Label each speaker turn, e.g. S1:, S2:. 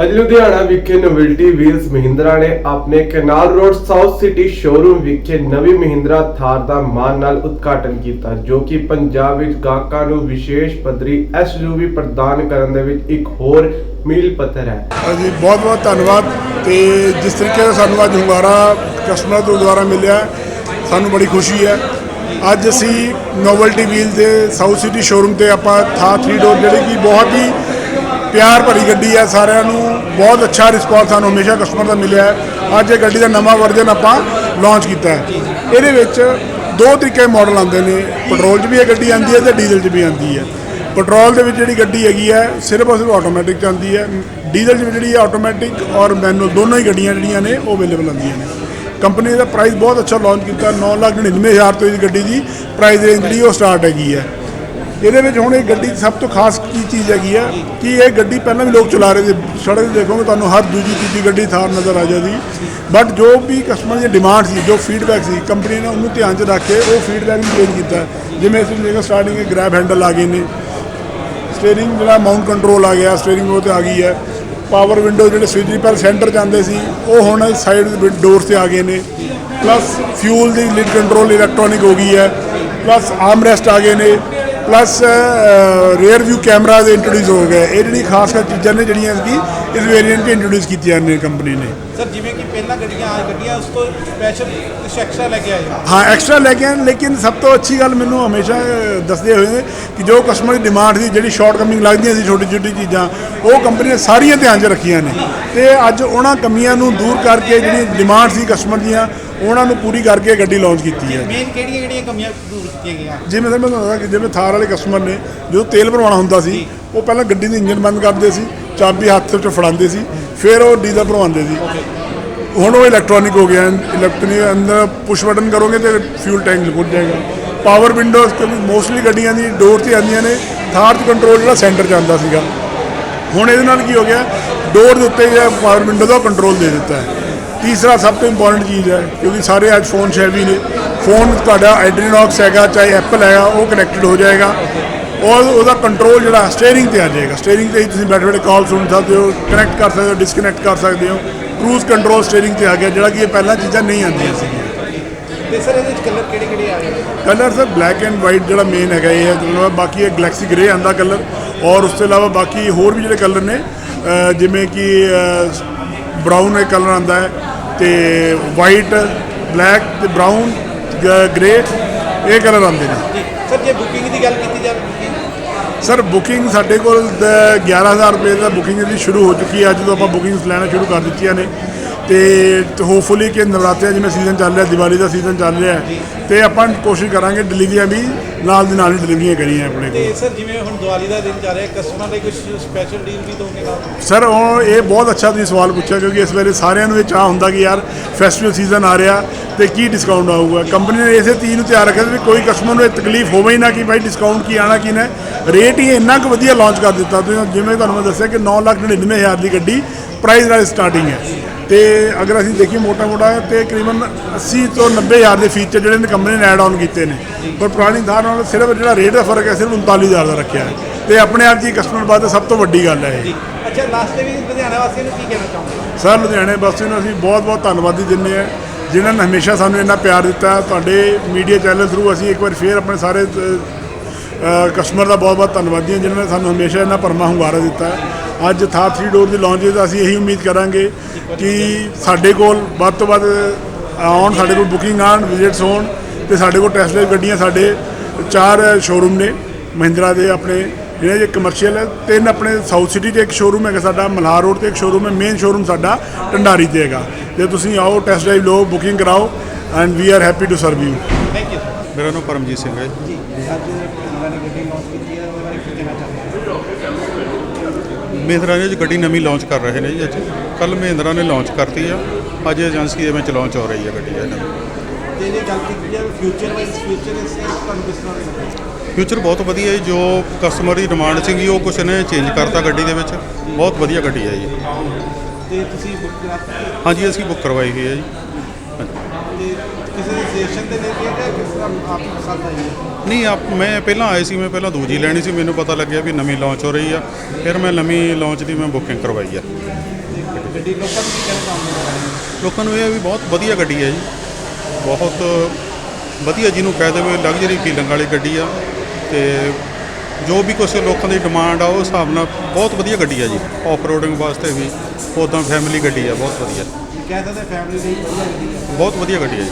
S1: ਅੱਜ ਲੁਧਿਆਣਾ ਵਿਖੇ novelty wheels Mahindra ਨੇ ਆਪਣੇ canal road South City showroom ਵਿਖੇ ਨਵੀਂ ਮਹਿੰਦਰਾ ਥਾਰ ਦਾ ਮਾਨ ਨਾਲ ਉਦਘਾਟਨ ਕੀਤਾ, ਜੋ ਕਿ ਪੰਜਾਬ ਵਿੱਚ ਗਾਹਕਾਂ ਨੂੰ ਵਿਸ਼ੇਸ਼ ਪੱਧਰੀ ਐਸਯੂਵੀ ਪ੍ਰਦਾਨ ਕਰਨ ਦੇ ਵਿੱਚ ਇੱਕ ਹੋਰ ਮੀਲ ਪੱਥਰ ਹੈ।
S2: ਹਾਂਜੀ ਬਹੁਤ ਬਹੁਤ ਧੰਨਵਾਦ ਤੇ ਜਿਸ ਤਰੀਕੇ ਦਾ ਸਾਨੂੰ ਅੱਜ ਹੁੰਗਾਰਾ ਕਸਟਮਰ ਤੋਂ ਦੁਆਰਾ ਮਿਲਿਆ, ਸਾਨੂੰ ਬੜੀ ਖੁਸ਼ੀ ਹੈ। ਅੱਜ ਅਸੀਂ ਨੋਵਲਟੀ ਵੀਲ ਦੇ ਸਾਊਥ ਸਿਟੀ ਸ਼ੋਰੂਮ ਤੇ ਆਪਾਂ ਥਾਰ 3 ਡੋਰ ਜਿਹੜੀ ਕਿ ਬਹੁਤ ਹੀ ਪਿਆਰ ਭਰੀ ਗੱਡੀ ਹੈ ਸਾਰਿਆਂ ਨੂੰ। ਬਹੁਤ ਅੱਛਾ ਰਿਸਪੌਂਸ ਸਾਨੂੰ ਹਮੇਸ਼ਾ ਕਸਟਮਰ ਦਾ ਮਿਲਿਆ ਹੈ। ਅੱਜ ਇਹ ਗੱਡੀ ਦਾ ਨਵਾਂ ਵਰਜ਼ਨ ਆਪਾਂ ਲਾਂਚ ਕੀਤਾ ਹੈ। ਇਹਦੇ ਵਿੱਚ ਦੋ ਤਰੀਕੇ ਮਾਡਲ ਆਉਂਦੇ ਨੇ। ਪੈਟਰੋਲ 'ਚ ਵੀ ਇਹ ਗੱਡੀ ਆਉਂਦੀ ਹੈ ਤੇ ਡੀਜ਼ਲ 'ਚ ਵੀ ਆਉਂਦੀ ਹੈ। ਪੈਟਰੋਲ ਦੇ ਵਿੱਚ ਜਿਹੜੀ ਗੱਡੀ ਹੈਗੀ ਹੈ ਸਿਰਫ ਔਰ ਸਿਰਫ ਆਟੋਮੈਟਿਕ ਚੱਲਦੀ ਹੈ। ਡੀਜ਼ਲ 'ਚ ਵੀ ਜਿਹੜੀ ਹੈ ਆਟੋਮੈਟਿਕ ਔਰ ਮੈਨੂਅਲ ਦੋਨੋਂ ਹੀ ਗੱਡੀਆਂ ਜਿਹੜੀਆਂ ਨੇ ਉਹ ਅਵੇਲੇਬਲ ਆਉਂਦੀਆਂ ਨੇ। ਕੰਪਨੀ ਦਾ ਪ੍ਰਾਈਸ ਬਹੁਤ ਅੱਛਾ ਲਾਂਚ ਕੀਤਾ। 9,99,000 ਤੋਂ ਇਸ ਗੱਡੀ ਦੀ ਪ੍ਰਾਈਸ ਰੇਂਜ ਜਿਹੜੀ ਉਹ ਸਟਾਰਟ ਹੈਗੀ ਹੈ। ਇਹਦੇ ਵਿੱਚ ਹੁਣ ਇਹ ਗੱਡੀ ਸਭ ਤੋਂ ਖਾਸ ਕੀ ਚੀਜ਼ ਹੈਗੀ ਹੈ ਕਿ ਇਹ ਗੱਡੀ ਪਹਿਲਾਂ ਵੀ ਲੋਕ ਚਲਾ ਰਹੇ ਸੀ, ਸੜਕ ਤੇ ਦੇਖੋਗੇ ਤੁਹਾਨੂੰ ਹਰ ਦੂਜੀ ਤੀਜੀ ਗੱਡੀ ਥਾਰ ਨਜ਼ਰ ਆ ਜਾਂਦੀ। ਬਟ ਜੋ ਵੀ ਕਸਟਮਰ ਦੀ ਡਿਮਾਂਡ ਸੀ, ਜੋ ਫੀਡਬੈਕ ਸੀ ਕੰਪਨੀ ਨੇ ਉਹਨੂੰ ਧਿਆਨ 'ਚ ਰੱਖ ਕੇ ਉਹ ਫੀਡਬੈਕ ਨੂੰ ਚੇਂਜ ਕੀਤਾ। ਜਿਵੇਂ ਅਸੀਂ ਦੇਖੋ ਸਟਾਰਟਿੰਗ ਗ੍ਰੈਬ ਹੈਂਡਲ ਆ ਗਏ ਨੇ। ਸਟੀਅਰਿੰਗ ਜਿਹੜਾ ਮਾਊਂਟ ਕੰਟਰੋਲ ਆ ਗਿਆ ਸਟੀਅਰਿੰਗ ਉਹ ਤੇ ਆ ਗਈ ਹੈ। ਪਾਵਰ ਵਿੰਡੋ ਜਿਹੜੇ ਸਵਿਚ ਪਰ ਸੈਂਟਰ ਜਾਂਦੇ ਸੀ, ਉਹ ਹੁਣ ਸਾਈਡ ਡੋਰਸ ਤੇ ਆ ਗਏ ਨੇ। ਪਲੱਸ ਫਿਊਲ ਦੀ ਲਿਡ ਕੰਟਰੋਲ ਇਲੈਕਟ੍ਰੋਨਿਕ ਹੋ ਗਈ ਹੈ। ਪਲੱਸ ਆਰਮ ਰੈਸਟ ਆ ਗਏ ਨੇ। ਪਲੱਸ ਰੇਅਰ ਵਿਊ ਕੈਮਰਾ ਦੇ ਇੰਟਰੋਡਿਊਸ ਹੋ ਗਏ। ਇਹ ਜਿਹੜੀ ਖਾਸ ਖਾਸ ਚੀਜ਼ਾਂ ਨੇ ਜਿਹੜੀਆਂ ਕਿ ਇਸ ਵੇਰੀਐਂਟ 'ਚ ਇੰਟਰੋਡਿਊਸ ਕੀਤੀਆਂ ਨੇ ਕੰਪਨੀ ਨੇ।
S3: ਸਰ ਜਿਵੇਂ ਕਿ ਪਹਿਲਾਂ ਗੱਡੀਆਂ ਆ ਗੱਡੀਆਂ ਉਸ ਤੋਂ ਸਪੈਸ਼ਲ ਐਕਸਟਰਾ ਲੈ ਕੇ ਆਏ। ਹੋ
S2: ਐਕਸਟਰਾ ਲੈ ਕੇ ਆਏ ਲੇਕਿਨ ਸਭ ਤੋਂ ਅੱਛੀ ਗੱਲ ਮੈਨੂੰ ਹਮੇਸ਼ਾ ਦੱਸਦੇ ਹੋਏ ਨੇ ਕਿ ਜੋ ਕਸਟਮਰ ਦੀ ਡਿਮਾਂਡ ਸੀ ਜਿਹੜੀ ਸ਼ਾਰਟ ਕਮਿੰਗ ਲੱਗਦੀਆਂ ਸੀ ਛੋਟੀ ਛੋਟੀ ਚੀਜ਼ਾਂ ਉਹ ਕੰਪਨੀ ਨੇ ਸਾਰੀਆਂ ਧਿਆਨ 'ਚ ਰੱਖੀਆਂ ਨੇ। ਤੇ ਅੱਜ ਉਹਨਾਂ ਕਮੀਆਂ ਨੂੰ ਦੂਰ ਕਰਕੇ ਜਿਹੜੀ ਡਿਮਾਂਡ ਸੀ ਕਸਟਮਰ ਦੀਆਂ ਉਹਨਾਂ ਨੂੰ ਪੂਰੀ ਕਰਕੇ ਗੱਡੀ ਲਾਂਚ ਕੀਤੀ ਹੈ।
S3: ਮੇਨ ਕਿਹੜੀਆਂ ਕਿਹੜੀਆਂ ਕਮੀਆਂ ਦੂਰ ਕੀਤੀਆਂ ਗਈਆਂ?
S2: ਜਿਵੇਂ ਮੈਂ ਤੁਹਾਨੂੰ ਦੱਸਦਾ ਕਿ ਜਿਵੇਂ ਥਾਰ ਵਾਲੇ ਕਸਟਮਰ ਨੇ ਜਦੋਂ ਤੇਲ ਭਰਵਾਉਣਾ ਹੁੰਦਾ ਸੀ ਉਹ ਪਹਿਲਾਂ ਗੱਡੀ ਦਾ ਇੰਜਨ ਬੰਦ ਕਰਦੇ ਸੀ ਚਾਬੀ ਹੱਥ ਵਿੱਚ ਫੜਾਉਂਦੇ ਸੀ, ਫਿਰ ਉਹ ਡੀਜ਼ਲ ਭਰਵਾਉਂਦੇ ਸੀ। ਹੁਣ ਉਹ ਇਲੈਕਟ੍ਰੋਨਿਕ ਹੋ ਗਿਆ ਇਲੈਕਟ੍ਰੋਨਿਕ ਅੰਦਰ ਪੁਸ਼ ਬਟਨ ਕਰੋਗੇ ਤੇ ਫਿਊਲ ਟੈਂਕ ਖੁੱਲ ਜਾਏਗਾ ਪਾਵਰ ਵਿੰਡੋਜ਼ ਕਿਉਂਕਿ ਮੋਸਟਲੀ ਗੱਡੀਆਂ ਦੀ ਡੋਰ ਤੇ ਆਉਂਦੀਆਂ ਨੇ, ਥਾਰ 'ਚ ਕੰਟਰੋਲ ਜਿਹੜਾ ਸੈਂਟਰ 'ਚ ਆਉਂਦਾ ਸੀਗਾ। ਹੁਣ ਇਹਦੇ ਨਾਲ ਕੀ ਹੋ ਗਿਆ ਡੋਰ ਦੇ ਉੱਤੇ ਜਿਹੜਾ ਪਾਵਰ ਵਿੰਡੋ ਦਾ ਕੰਟਰੋਲ ਦੇ ਦਿੱਤਾ ਹੈ। ਤੀਸਰਾ ਸਭ ਤੋਂ ਇੰਪੋਰਟੈਂਟ ਚੀਜ਼ ਹੈ, ਕਿਉਂਕਿ ਸਾਰੇ ਅੱਜ ਫੋਨ ਸ਼ੈਵੀ ਨੇ। ਫੋਨ ਤੁਹਾਡਾ ਐਡਰੀਨੌਕਸ ਹੈਗਾ, ਚਾਹੇ ਐਪਲ ਹੈਗਾ, ਉਹ ਕਨੈਕਟਡ ਹੋ ਜਾਏਗਾ। ਔਰ ਉਹਦਾ ਕੰਟਰੋਲ ਜਿਹੜਾ ਸਟੀਅਰਿੰਗ ਤੇ ਆ ਜਾਏਗਾ। ਸਟੀਅਰਿੰਗ ਤੇ ਹੀ ਤੁਸੀਂ ਬੈਠੇ ਬੈਠੇ ਕਾਲ ਸੁਣ ਸਕਦੇ ਹੋ ਕਨੈਕਟ ਕਰ ਸਕਦੇ ਹੋ ਡਿਸਕਨੈਕਟ ਕਰ ਸਕਦੇ ਹੋ। ਕਰੂਜ਼ ਕੰਟਰੋਲ ਸਟੀਅਰਿੰਗ ਤੇ ਆ ਗਿਆ ਜਿਹੜਾ ਕਿ ਇਹ ਪਹਿਲਾਂ ਚੀਜ਼ਾਂ ਨਹੀਂ ਆਉਂਦੀਆਂ ਸੀਗੀਆਂ।
S3: ਤੇ ਸਰ ਇਹਦੇ ਵਿੱਚ ਕਲਰ ਕਿਹੜੇ ਕਿਹੜੇ ਆ ਗਏ
S2: colour sir black and white ਜਿਹੜਾ ਮੇਨ ਹੈਗਾ ਇਹ ਹੈ ਬਾਕੀ ਇਹ ਗਲੈਕਸੀ ਗ੍ਰੇ ਆਂਦਾ ਕਲਰ ਔਰ ਉਸ ਤੋਂ ਇਲਾਵਾ ਬਾਕੀ ਹੋਰ ਵੀ ਜਿਹੜੇ ਕਲਰ ਨੇ ਜਿਵੇਂ ਕਿ ਬਰਾਊਨ ਇੱਕ ਕਲਰ ਆਂਦਾ ਹੈ ਤੇ ਵਾਈਟ ਬਲੈਕ ਤੇ ਬਰਾਊਨ ਗ੍ਰੇ ਇਹ ਕਲਰ ਆਉਂਦੇ ਨੇ।
S3: ਸਰ ਜੇ ਬੁਕਿੰਗ ਦੀ ਗੱਲ ਕੀਤੀ ਜਾਵੇ
S2: ਸਰ ਬੁਕਿੰਗ ਸਾਡੇ ਕੋਲ ਦ- 11000 ਰੁਪਏ ਦਾ ਬੁਕਿੰਗ ਜਿਹੜੀ ਸ਼ੁਰੂ ਹੋ ਚੁੱਕੀ ਹੈ ਅੱਜ ਤੋਂ ਆਪਾਂ ਬੁਕਿੰਗਸ ਲੈਣਾ ਸ਼ੁਰੂ ਕਰ ਦਿੱਤੀਆਂ ਨੇ। ਤੇ ਹੋਪਫੁਲੀ ਕਿ ਨਵਰਾਤਰਿਆਂ ਜਿਵੇਂ ਸੀਜ਼ਨ ਚੱਲ ਰਿਹਾ ਦੀਵਾਲੀ ਦਾ ਸੀਜ਼ਨ ਚੱਲ ਰਿਹਾ ਹੈ, ਤੇ ਆਪਾਂ ਕੋਸ਼ਿਸ਼ ਕਰਾਂਗੇ ਡਿਲੀਵਰੀਆਂ ਵੀ ਨਾਲ ਦੀ ਨਾਲ ਹੀ ਡਿਲੀਵਰੀਆਂ ਕਰੀਏ ਆਪਣੇ
S3: ਤੇ
S2: ਕੋਲ।
S3: ਸਰ ਜਿਵੇਂ ਹੁਣ ਦੀਵਾਲੀ ਦਾ ਦਿਨ ਜਾ ਰਿਹਾ ਕਸਟਮਰ ਲਈ ਕੁਝ ਸਪੈਸ਼ਲ ਡੀਲ ਵੀ ਦੋਗੇ ਨਾਲ?
S2: ਸਰ ਉਹ ਇਹ ਬਹੁਤ ਅੱਛਾ ਤੁਸੀਂ ਸਵਾਲ ਪੁੱਛਿਆ ਕਿਉਂਕਿ ਇਸ ਵੇਲੇ ਸਾਰਿਆਂ ਨੂੰ ਇਹ ਚਾਹ ਹੁੰਦਾ ਕਿ ਯਾਰ ਫੈਸਟੀਵਲ ਸੀਜ਼ਨ ਆ ਰਿਹਾ ਤੇ ਕੀ ਡਿਸਕਾਊਂਟ ਆਊਗਾ? ਕੰਪਨੀ ਨੇ ਇਸੇ ਚੀਜ਼ ਨੂੰ ਤਿਆਰ ਰੱਖਿਆ ਵੀ ਕੋਈ ਕਸਟਮਰ ਨੂੰ ਇਹ ਤਕਲੀਫ ਹੋਵੇ ਹੀ ਨਾ ਕਿ ਭਾਈ ਡਿਸਕਾਊਂਟ ਕੀ ਆਣਾ ਕੀ ਨਾ। ਰੇਟ ਹੀ ਇੰਨਾ ਕੁ ਵਧੀਆ ਲਾਂਚ ਕਰ ਦਿੱਤਾ। ਤੁਸੀਂ ਜਿਵੇਂ ਤੁਹਾਨੂੰ ਮੈਂ ਦੱਸਿਆ ਕਿ 9,99,000 ਦੀ ਗੱਡੀ ਪ੍ਰਾਈਸ ਨਾਲ ਸਟਾਰਟਿੰਗ ਹੈ। ਤੇ ਅਗਰ ਅਸੀਂ ਦੇਖੀਏ ਮੋਟਾ ਮੋਟਾ ਤੇ ਤਕਰੀਬਨ 80 ਤੋਂ 90000 ਦੇ ਫੀਚਰ ਜਿਹੜੇ ਨੇ ਕੰਪਨੀ ਨੇ ਐਡ ਆਨ ਕੀਤੇ ਨੇ। ਪਰ ਪੁਰਾਣੀ ਥਾਰ ਨਾਲ ਸਿਰਫ ਜਿਹੜਾ ਰੇਟ ਦਾ ਫ਼ਰਕ ਹੈ ਸਿਰਫ 39000 ਦਾ ਰੱਖਿਆ ਹੈ। ਤੇ ਆਪਣੇ ਆਪ ਜੀ ਕਸਟਮਰ ਬਾਅਦ ਸਭ ਤੋਂ ਵੱਡੀ ਗੱਲ ਹੈ ਇਹ।
S3: ਅੱਛਾ ਲਾਸਟ ਤੇ ਵੀ ਲੁਧਿਆਣਾ ਵਾਸੀਆਂ ਨੂੰ ਕੀ ਕਹਿਣਾ ਚਾਹੁੰਦੇ
S2: ਸਰ ਲੁਧਿਆਣੇ ਵਾਸੀਆਂ ਨੂੰ ਅਸੀਂ ਬਹੁਤ ਬਹੁਤ ਧੰਨਵਾਦੀ ਦਿੰਦੇ ਹਾਂ। ਜਿਨ੍ਹਾਂ ਨੇ ਹਮੇਸ਼ਾ ਸਾਨੂੰ ਇੰਨਾ ਪਿਆਰ ਦਿੱਤਾ। ਤੁਹਾਡੇ ਮੀਡੀਆ ਚੈਨਲ ਥਰੂ ਅਸੀਂ ਇੱਕ ਵਾਰ ਫੇਰ ਆਪਣੇ ਸਾਰੇ ਕਸਟਮਰ ਦਾ ਬਹੁਤ ਬਹੁਤ ਧੰਨਵਾਦੀ ਹਾਂ ਜਿਨ੍ਹਾਂ ਨੇ ਸਾਨੂੰ ਹਮੇਸ਼ਾ ਇੰਨਾ ਭਰਮਾ ਹੁੰਗਾਰਾ ਦਿੱਤਾ। ਅੱਜ ਥਾ 3 ਡੋਰ ਦੀ ਲਾਂਚ ਦਾ ਅਸੀਂ ਇਹੀ ਉਮੀਦ ਕਰਾਂਗੇ ਕਿ ਸਾਡੇ ਕੋਲ ਵੱਧ ਤੋਂ ਵੱਧ ਆਉਣ ਸਾਡੇ ਕੋਲ ਬੁਕਿੰਗ ਆਉਣ ਵਿਜ਼ਿਟਸ ਹੋਣ ਤੇ ਸਾਡੇ ਕੋਲ ਡਰਾਈਵ ਗੱਡੀਆਂ ਸਾਡੇ ਚਾਰ ਸ਼ੋਰੂਮ ਨੇ ਮਹਿੰਦਰਾ ਦੇ ਆਪਣੇ ਜਿਹੜੇ ਜੇ ਕਮਰਸ਼ੀਅਲ ਹੈ ਤਿੰਨ ਆਪਣੇ ਸਾਊਥ ਸਿਟੀ 'ਚ ਇੱਕ ਸ਼ੋਰੂਮ ਹੈਗਾ ਸਾਡਾ ਮਲਹਾਰ ਰੋਡ ਤੇ ਇੱਕ ਸ਼ੋਰੂਮ ਹੈ ਮੇਨ ਸ਼ੋਰੂਮ ਸਾਡਾ ਢੰਡਾਰੀ ਤੇ ਹੈਗਾ। ਤੇ ਤੁਸੀਂ ਆਓ ਟੈਸਟ ਡਰਾਈਵ ਲਓ ਬੁਕਿੰਗ ਕਰਾਓ and we are happy to serve you
S3: thank you
S4: ਮੇਰਾ ਨਾਮ ਪਰਮਜੀਤ ਸਿੰਘ ਹੈ
S3: ਜੀ। ਅੱਜ ਗੱਡੀ ਲਾਂਚ ਕੀਤੀ ਹੈ ਉਹਦੇ ਬਾਰੇ ਕੀ ਕਹਿਣਾ ਚਾਹੁੰਦੇ
S4: ਮਹਿੰਦਰਾ ਨੇ ਜੀ ਗੱਡੀ ਨਵੀਂ ਲਾਂਚ ਕਰ ਰਹੇ ਨੇ ਜੀ ਅੱਜ। ਕੱਲ ਮਹਿੰਦਰਾ ਨੇ ਲਾਂਚ ਕਰਤੀ ਆ। ਅੱਜ ਏਜੰਸੀ ਦੇ ਵਿੱਚ ਲਾਂਚ ਹੋ ਰਹੀ ਹੈ ਗੱਡੀ ਇਹ ਨਵੀਂ
S3: ਤੇ ਜੇ ਗੱਲ ਕੀਤੀ ਜਾਵੇ ਫਿਊਚਰ ਵਾਈਜ਼ ਫਿਊਚਰ ਇਸ ਤੁਹਾਨੂੰ ਕਿਸ ਤਰ੍ਹਾਂ ਲੱਗਦਾ?
S4: ਫਿਊਚਰ ਬਹੁਤ ਵਧੀਆ ਹੈ ਜੋ ਕਸਟਮਰ ਦੀ ਡਿਮਾਂਡ ਸੀਗੀ ਉਹ ਕੁਛ ਨੇ ਚੇਂਜ ਕਰਤਾ ਗੱਡੀ ਦੇ ਵਿੱਚ। ਬਹੁਤ ਵਧੀਆ ਗੱਡੀ ਹੈ ਜੀ।
S3: ਤੇ ਤੁਸੀਂ ਬੁੱਕ ਕਰਾ
S4: ਹਾਂਜੀ ਅਸੀਂ ਬੁੱਕ ਕਰਵਾਈ ਹੋਈ ਹੈ ਜੀ।
S3: ਜੇ ਕਿਸੇ ਦੇ ਸਟੇਸ਼ਨ ਤੇ ਲੈ ਕੇ ਆਏ ਜਾਂ ਕਿਸ ਤਰ੍ਹਾਂ ਆਪ ਨੂੰ ਪਸੰਦ ਆਈ ਹੈ?
S4: ਨਹੀਂ ਆਪ ਮੈਂ ਪਹਿਲਾਂ ਆਏ ਸੀ ਮੈਂ ਪਹਿਲਾਂ ਦੂਜੀ ਲੈਣੀ ਸੀ ਮੈਨੂੰ ਪਤਾ ਲੱਗਿਆ ਵੀ ਨਵੀਂ ਲਾਂਚ ਹੋ ਰਹੀ ਆ। ਫਿਰ ਮੈਂ ਨਵੀਂ ਲਾਂਚ ਦੀ ਮੈਂ ਬੁਕਿੰਗ ਕਰਵਾਈ ਆ।
S3: ਤੇ ਗੱਡੀ ਲੋਕਾਂ ਨੂੰ ਕੀ ਕਹਿਣਾ ਚਾਹੁੰਦੇ ਹੋ? ਬਾਰੇ?
S4: ਲੋਕਾਂ ਨੂੰ ਇਹ ਆ ਵੀ ਬਹੁਤ ਵਧੀਆ ਗੱਡੀ ਹੈ ਜੀ। ਬਹੁਤ ਵਧੀਆ ਜਿਹਨੂੰ ਕਹਿ ਦੇਵੇ ਲਗਜ਼ਰੀ ਫੀਲਿੰਗ ਵਾਲੀ ਗੱਡੀ ਆ। ਤੇ ਜੋ ਵੀ ਕੁਛ ਲੋਕਾਂ ਦੀ ਡਿਮਾਂਡ ਆ ਉਹ ਹਿਸਾਬ ਨਾਲ ਬਹੁਤ ਵਧੀਆ ਗੱਡੀ ਆ ਜੀ। ਆਫ ਰੋਡਿੰਗ ਵਾਸਤੇ ਵੀ ਉੱਦਾਂ ਫੈਮਿਲੀ ਗੱਡੀ ਆ ਬਹੁਤ ਵਧੀਆ।
S3: ਕਹਿ ਸਕਦੇ ਫੈਮਿਲੀ ਲਈ ਵਧੀਆ ਗੱਡੀ ਹੈ
S4: ਬਹੁਤ ਵਧੀਆ ਗੱਡੀ ਹੈ ਜੀ।